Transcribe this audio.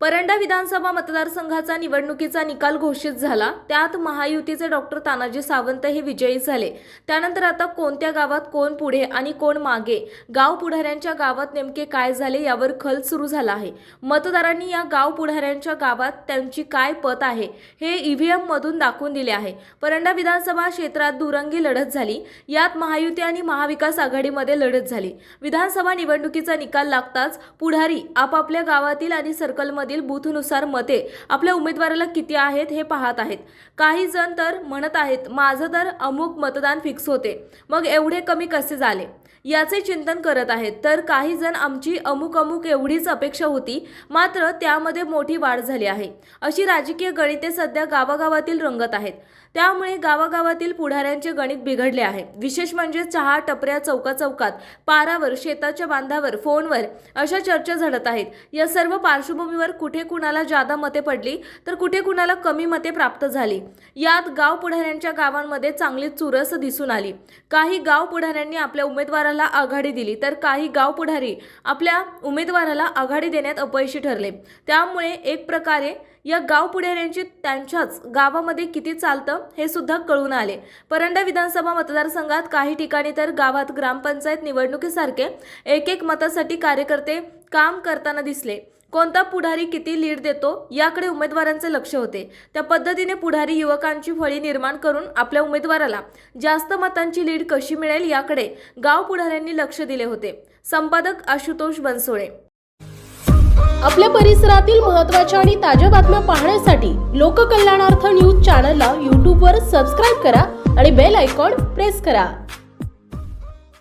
परंडा विधानसभा मतदारसंघाचा निवडणुकीचा निकाल घोषित झाला. त्यात महायुतीचे डॉक्टर तानाजी सावंत हे विजयी झाले. त्यानंतर आता कोणत्या गावात कोण पुढे आणि कोण मागे? गाव पुढाऱ्यांच्या गावात नेमके काय झाले यावर खल सुरू झाला आहे. मतदारांनी या गाव पुढाऱ्यांच्या गावात त्यांची काय पत आहे हे ईव्हीएम मधून दाखवून दिले आहे. परंडा विधानसभा क्षेत्रात दुरंगी लढत झाली. यात महायुती आणि महाविकास आघाडीमध्ये लढत झाली. विधानसभा निवडणुकीचा निकाल लागताच पुढारी आपापल्या गावातील आणि सर्कलमध्ये सर्कलमधील बूथनुसार मते आपल्या उमेदवाराला किती आहेत हे पाहत आहेत. काही जण तर म्हणत आहेत माझं तर अमुक मतदान फिक्स होते. मग एवढे कमी कसे झाले? याचे चिंतन करत आहेत. तर काही जण आमची अमुक अमुक एवढीच अपेक्षा होती मात्र त्यामध्ये मोठी वाढ झाली आहे. अशी राजकीय गणिते सध्या गावागावातील रंगत आहेत. त्यामुळे गावागावातील पुढाऱ्यांचे गणित बिघडले आहे. विशेष म्हणजे चहा टपऱ्या चौका चौकात पारावर शेताच्या बांधावर फोनवर अशा चर्चा झडत आहेत. या सर्व पार्श्वभूमीवर कुठे कुणाला जादा मते पडली तर कुठे कुणाला कमी मते प्राप्त झाली. यात गाव पुढाऱ्यांच्या गावांमध्ये चांगली चुरस दिसून आली. काही गाव पुढाऱ्यांनी आपल्या उमेदवाराला आघाडी दिली तर काही गाव पुढारी आपल्या उमेदवाराला आघाडी देण्यात अपयशी ठरले. त्यामुळे एक प्रकारे या गाव पुढाऱ्यांची त्यांच्याच गावामध्ये किती चालतं हे सुद्धा कळून आले. परंडा विधानसभा मतदारसंघात काही ठिकाणी तर गावात ग्रामपंचायत निवडणुकीसारखे एक एक मतासाठी कार्यकर्ते काम करताना दिसले. कोणता पुढारी किती लीड देतो याकडे उमेदवारांचे लक्ष होते. त्या पद्धतीने पुढारी युवकांची फळी निर्माण करून आपल्या उमेदवाराला जास्त मतांची लीड कशी मिळेल याकडे गाव पुढाऱ्यांनी लक्ष दिले होते. संपादक आशुतोष बनसोळे. आपल्या परिसरातील महत्त्वाच्या आणि ताज्या बातम्या पाहण्यासाठी लोककल्याणार्थ न्यूज चॅनलला यूट्यूबवर सबस्क्राईब करा आणि बेल आयकॉन प्रेस करा.